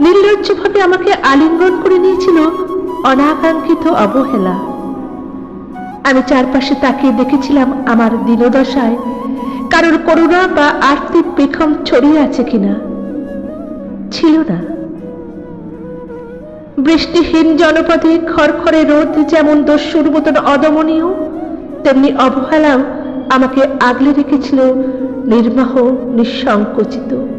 নির্লজ্জভাবে আমাকে আলিঙ্গন করে নিয়েছিল অনাকাঙ্ক্ষিত অবহেলা। আমি চারপাশে তাকিয়ে দেখেছিলাম আমার দিনদশায় কারোর করুণা বা আর্থিক পেখম ছড়িয়ে আছে কিনা। ছিল না। বৃষ্টিহীন জনপদে খড়খড়ে রোদ যেমন দস্যুর মতন অদমনীয়, তেমনি অবহেলাও আমাকে আগলে রেখেছিল নির্বাহ নিঃসংকোচিত।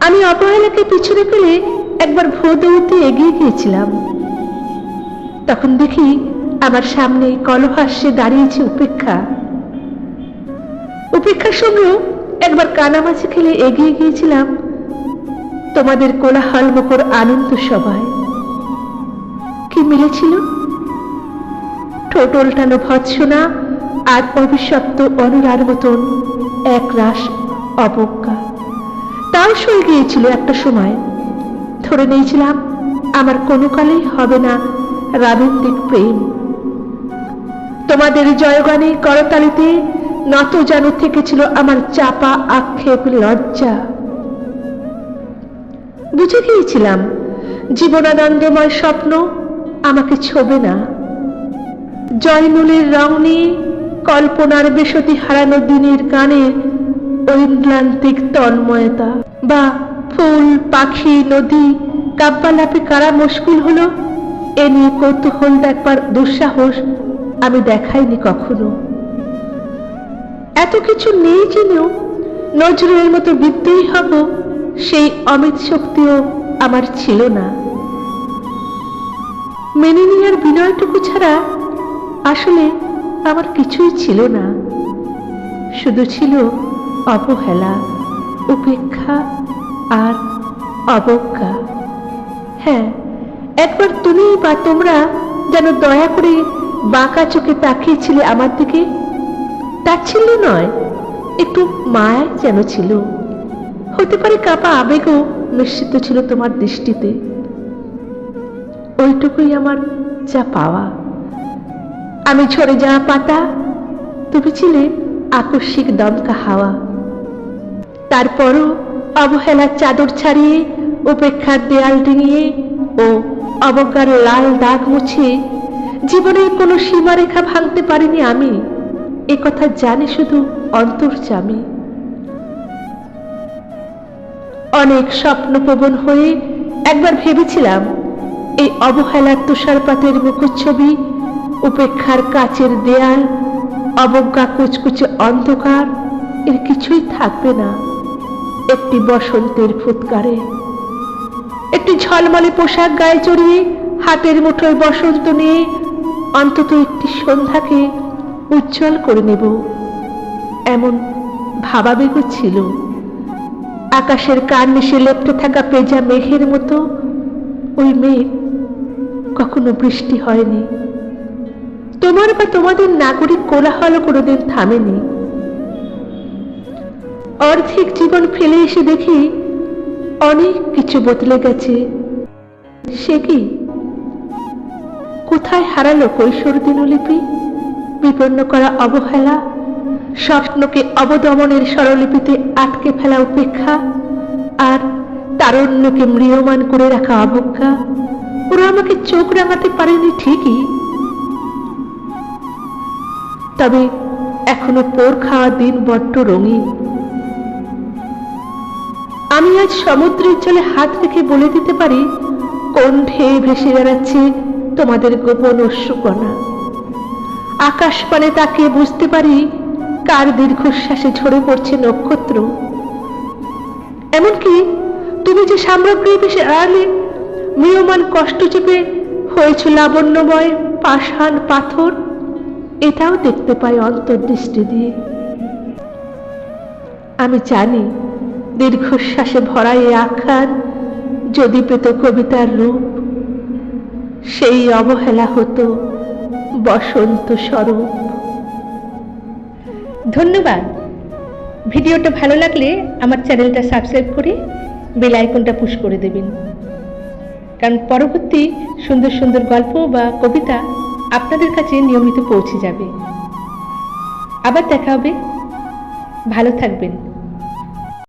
আমি অপহেলাকে পিছনে ফেলে একবার ভো দৌড়তে এগিয়ে গিয়েছিলাম। তখন দেখি আমার সামনে কলহাস্যে দাঁড়িয়েছে উপেক্ষা। উপেক্ষার সঙ্গেও একবার কানামাছি খেলে এগিয়ে গিয়েছিলাম। তোমাদের কোলাহল মুখর আনন্দ সভায়। কি মিলেছিল? ঠোঁট উল্টানো ভৎসনা আর অভিশপ্ত অনুরার মতন এক রাস অবজ্ঞা। তাও সয়ে গিয়েছিল একটা সময়। ধরে নিয়েছিলাম, আমার কোনো কালেই হবে না রাবন্দিক প্রেম। তোমাদের জয়গানে করতালিতে নত জানু থেকেছিল আমার চাপা, আক্ষেপ, লজ্জা। বুঝে গিয়েছিলাম, জীবনানন্দময় স্বপ্ন আমাকে ছোবে না। জয়নুলের রং নিয়ে কল্পনার বেসতি হারানো দিনের গানে ঐন্দ্রান্তিক তন্ময়তা। বা ফুল, পাখি, নদী, কাব্যালাপে কারা মুশকিল হলো? এ নিয়ে কৌতূহল দেখবার দুঃসাহস আমি দেখাইনি কখনো। এত কিছু নেই জেনেও নজরুলের মতো বিদ্যুই হব, সেই অমিত শক্তিও আমার ছিল না। মেনে নেওয়ার বিনয়টুকু ছাড়া আসলে আমার কিছুই ছিল না। শুধু ছিল অবহেলা, উপেক্ষা আর অবজ্ঞা। হ্যাঁ একবার তুমি বা তোমরা যেন দয়া করে বাঁকা চোখে তাকিয়েছিলে আমার দিকে তাচ্ছিল্য নয়, একটু মায়া যেন ছিল। হতে পারে কাপা আবেগও মিশ্রিত ছিল তোমার দৃষ্টিতে। ওইটুকুই আমার যা পাওয়া। আমি ঝরে যাওয়া পাতা, তুমি ছিলে আকস্মিক দমকা হাওয়া। তারপরও অবহেলার চাদর ছাড়িয়ে, উপেক্ষার দেয়াল ডিঙিয়ে ও অবজ্ঞার লাল দাগ মুছে জীবনের কোনো সীমারেখা ভাঙতে পারিনি আমি। এ কথা জানে শুধু অন্তর্জামী অনেক স্বপ্নপ্রবণ হয়ে একবার ভেবেছিলাম, এই অবহেলার তুষারপাতের মুখচ্ছবি, উপেক্ষার কাচের দেয়াল, অবজ্ঞা কুচকুচে অন্ধকার, এর কিছুই থাকবে না। একটি বসন্তের ফুৎকারে, একটি ঝলমলে পোশাক গায়ে চড়িয়ে হাতের মুঠোয় বসন্ত নিয়ে অন্তত একটি সন্ধ্যাকে উজ্জ্বল করে নেব। এমন ভাবাবেগ ছিল। আকাশের কান মিশে লেপটে থাকা পেজা মেঘের মতো ওই মেঘ কখনো বৃষ্টি হয়নি। তোমার বা তোমাদের নাগরিক কোলাহল কোনোদিন থামেনি। অর্ধেক জীবন ফেলে এসে দেখি অনেক কিছু বদলে গেছে। সে কি? কোথায় হারালো কৈশোর বিপন্ন করা অবহেলা? স্বপ্নকে অবদমনের স্বরলিপিতে আটকে ফেলা উপেক্ষা? আর তারণ্যকে ম্রিয়মান করে রাখা অবজ্ঞা? ওরা আমাকে চোখ রাঙাতে পারেনি ঠিকই। তবে এখনও পোর খাওয়া দিন বড্ড রঙিন। আমি আজ সমুদ্রের জলে হাত রেখে বলে দিতে পারি কোন ভেসে বেড়াচ্ছে তোমাদের গোপন অশ্রুকণা। আকাশ পানে তাকিয়ে বুঝতে পারি কার দীর্ঘশ্বাসে ঝরে পড়ছে নক্ষত্র। এমনকি তুমি যে সাম্রাজ্ঞী বেশে আড়ালে মিয়মান কষ্ট চেপে হয়েছ লাবণ্যময় পাষাণ পাথর, এটাও দেখতে পাই অন্তর্দৃষ্টি দিয়ে। আমি জানি দীর্ঘশ্বাসে ভরা এই আখ্যান যদি পেত কবিতার রূপ, সেই অবহেলা হতো বসন্ত স্বরূপ। ধন্যবাদ। ভিডিওটা ভালো লাগলে আমার চ্যানেলটা সাবস্ক্রাইব করে বেল আইকনটা পুশ করে দেবেন। কারণ পরবর্তী সুন্দর সুন্দর গল্প বা কবিতা আপনাদের কাছে নিয়মিত পৌঁছে যাবে। আবার দেখা হবে। ভালো থাকবেন।